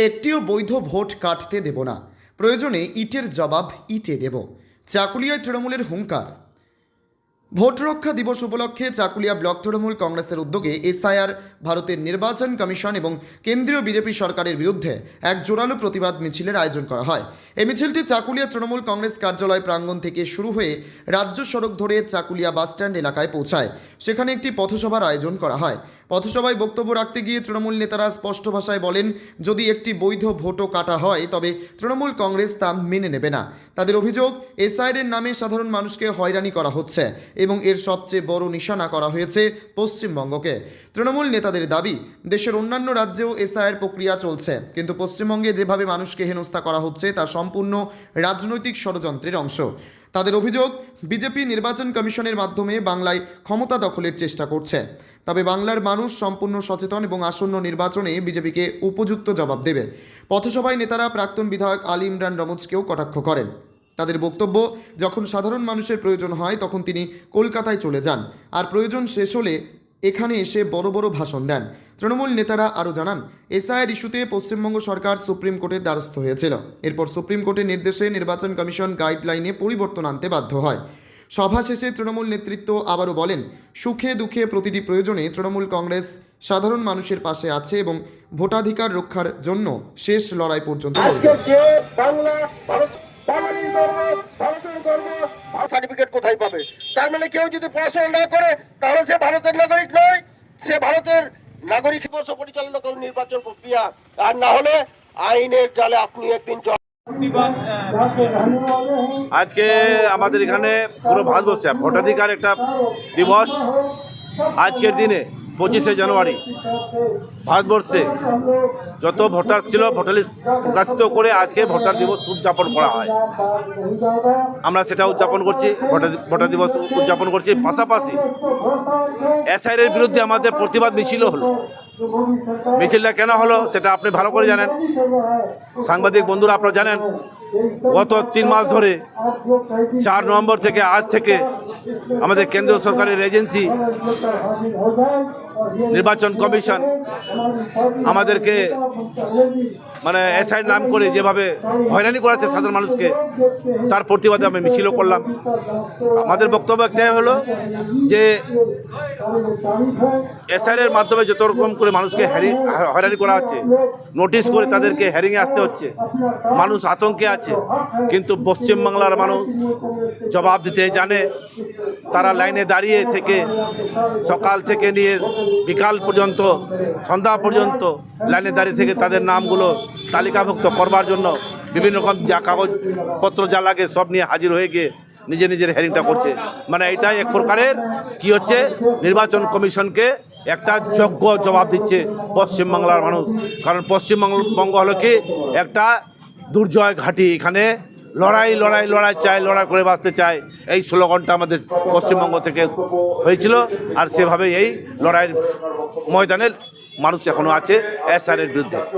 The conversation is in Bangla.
একটিও বৈধ ভোট কাটতে দেব না। প্রয়োজনে ইটের জবাব ইটে দেব। চাকুলিয়ায় তৃণমূলের হুঙ্কার। ভোট রক্ষা দিবস উপলক্ষে চাকুলিয়া ব্লক তৃণমূল কংগ্রেসের উদ্যোগে এসআইআর, ভারতের নির্বাচন কমিশন এবং কেন্দ্রীয় বিজেপি সরকারের বিরুদ্ধে এক জোরালো প্রতিবাদ মিছিলের আয়োজন করা হয়। এই মিছিলটি চাকুলিয়া তৃণমূল কংগ্রেস কার্যালয় প্রাঙ্গণ থেকে শুরু হয়ে রাজ্য সড়ক ধরে চাকুলিয়া বাসস্ট্যান্ড এলাকায় পৌঁছায়। সেখানে একটি পথসভার আয়োজন করা হয়। পথসভায় বক্তব্য রাখতে গিয়ে তৃণমূল নেতারা স্পষ্ট ভাষায় বলেন, যদি একটি বৈধ ভোটও কাটা হয়, তবে তৃণমূল কংগ্রেস তা মেনে নেবে না। তাদের অভিযোগ, এসআইআর নামে সাধারণ মানুষকে হয়রানি করা হচ্ছে। এবং এর সবচেয়ে বড় নিশানা করা হয়েছে পশ্চিমবঙ্গকে। তৃণমূল নেতাদের দাবি, দেশের অন্যান্য রাজ্যেও এসআইআর প্রক্রিয়া চলছে। কিন্তু পশ্চিমবঙ্গে যেভাবে মানুষকে হেনস্থা করা হচ্ছে, তা সম্পূর্ণ রাজনৈতিক ষড়যন্ত্রের অংশ। তাদের অভিযোগ, বিজেপি নির্বাচন কমিশনের মাধ্যমে বাংলায় ক্ষমতা দখলের চেষ্টা করছে। তবে বাংলার মানুষ সম্পূর্ণ সচেতন এবং আসন্ন নির্বাচনে বিজেপিকে উপযুক্ত জবাব দেবে। পথসভায় নেতারা প্রাক্তন বিধায়ক আলী ইমরান রমজকেও কটাক্ষ করেন। তাদের বক্তব্য, যখন সাধারণ মানুষের প্রয়োজন হয়, তখন তিনি কলকাতায় চলে যান। আর প্রয়োজন শেষ হলে এখানে এসে বড় বড় ভাষণ দেন। তৃণমূল নেতারা আরও জানান, এসআইআর ইস্যুতে পশ্চিমবঙ্গ সরকার সুপ্রিম কোর্টের দ্বারস্থ হয়েছিল। এরপর সুপ্রিম কোর্টের নির্দেশে নির্বাচন কমিশন গাইডলাইনে পরিবর্তন আনতে বাধ্য হয়। সভা শেষে তৃণমূল নেতৃত্ব আবারও বলেন, সুখে দুঃখে প্রতিটি প্রয়োজনে তৃণমূল কংগ্রেস সাধারণ মানুষের পাশে আছে এবং ভোটাধিকার রক্ষার জন্য শেষ লড়াই পর্যন্ত সার্টিফিকেট কোথায় পাবে? তার মানে কেউ যদি পড়াশোনা না করে, তাহলে সে ভারতের নাগরিক নয়, সে ভারতের নাগরিক বর্ষ পরিচালনা করুন নির্বাচন প্রক্রিয়া। আর না হলে আইনের জালে আপনি একদিন আজকে আমাদের এখানে পুরো ভারতবর্ষে, ভোটাধিকার একটা দিবস। আজকের দিনে পঁচিশে জানুয়ারি ভারতবর্ষে যত ভোটার ছিল ভোটার লিস্ট প্রকাশিত করে আজকে ভোটার দিবস উদযাপন করা হয়। আমরা সেটা উদযাপন করছি, ভোটার ভোটার দিবস উদযাপন করছি। পাশাপাশি এসআইয়ের বিরুদ্ধে আমাদের প্রতিবাদ মিছিল হলো। মিছিলটা কেন হলো সেটা আপনি ভালো করে জানেন। সাংবাদিক বন্ধুরা আপনারা জানেন, গত তিন মাস ধরে চার নভেম্বর থেকে আজ থেকে আমাদের কেন্দ্রীয় সরকারের এজেন্সি, নির্বাচন কমিশন, আমাদেরকে মানে এসআই নাম করে যেভাবে হয়রানি করাচ্ছে সাধারণ মানুষকে, তার প্রতিবাদে আমি মিছিলও করলাম। আমাদের বক্তব্য একটাই হলো যে এসআইয়ের মাধ্যমে যত রকম করে মানুষকে হ্যারি, হয়রানি করা হচ্ছে, নোটিশ করে তাদেরকে হ্যারিংয়ে আসতে হচ্ছে, মানুষ আতঙ্কে আছে, কিন্তু পশ্চিমবাংলার মানুষ জবাব দিতে জানে। তারা লাইনে দাঁড়িয়ে থেকে সকাল থেকে নিয়ে বিকাল পর্যন্ত, সন্ধ্যা পর্যন্ত লাইনে দাঁড়িয়ে থেকে তাদের নামগুলো তালিকাভুক্ত করবার জন্য বিভিন্ন রকম যা কাগজপত্র যা লাগে সব নিয়ে হাজির হয়ে গিয়ে নিজে নিজের হেয়ারিংটা করছে। মানে এটাই এক প্রকারের কি হচ্ছে, নির্বাচন কমিশনকে একটা যোগ্য জবাব দিচ্ছে পশ্চিমবাংলার মানুষ। কারণ পশ্চিমবঙ্গ হলো কি একটা দুর্জয় ঘাঁটি এখানে লড়াই লড়াই লড়াই চায় লড়াই করে বাঁচতে চায় এই স্লোগানটা আমাদের পশ্চিমবঙ্গ থেকে হয়েছিল। আর সেভাবে এই লড়াইয়ের ময়দানের মানুষ এখনও আছে এসআরের বিরুদ্ধে।